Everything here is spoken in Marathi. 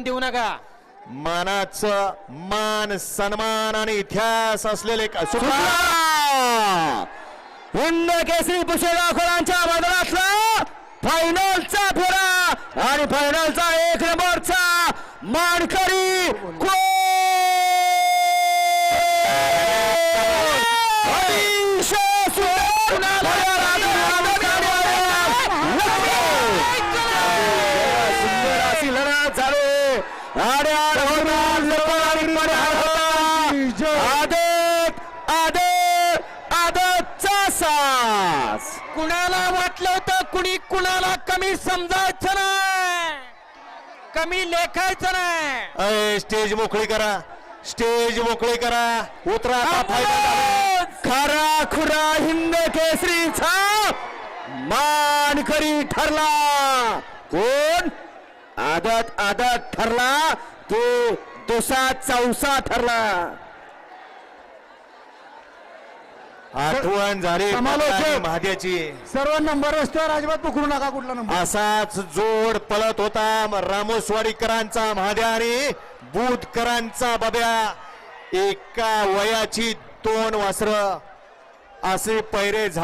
देऊ नका मानाचं मान सन्मान आणि इतिहास असलेले! हिंद केसरी पुष्यराखोरांच्या मैदानातला फायनलचा फेरा आणि फायनलचा एक नंबरचा मानकरी कोण? लढत झाली. आदत आदत आदतचा सास. कुणाला वाटलं होतं कुणी कुणाला कमी समजायचं नाही? कमी लेखायचं नाही? अय, स्टेज मोकळी करा. स्टेज मोकळी करा. उतरा आता झाला. खरा खुरा हिंद केसरीचा मानकरी ठरला. कोण? आदत आदत ठरला तो दुसा चौसा ठरला. आठवण झाली समालोचक. महाद्याची सर्व नंबर रस्त्यावर अजिबात पकडू नका कुठला नंबर. असाच जोड पळत होता रामोसवाडीकरांचा महाद्या आणि बुधकरांचा बब्या. एका वयाची दोन वासर. असे पैरे झा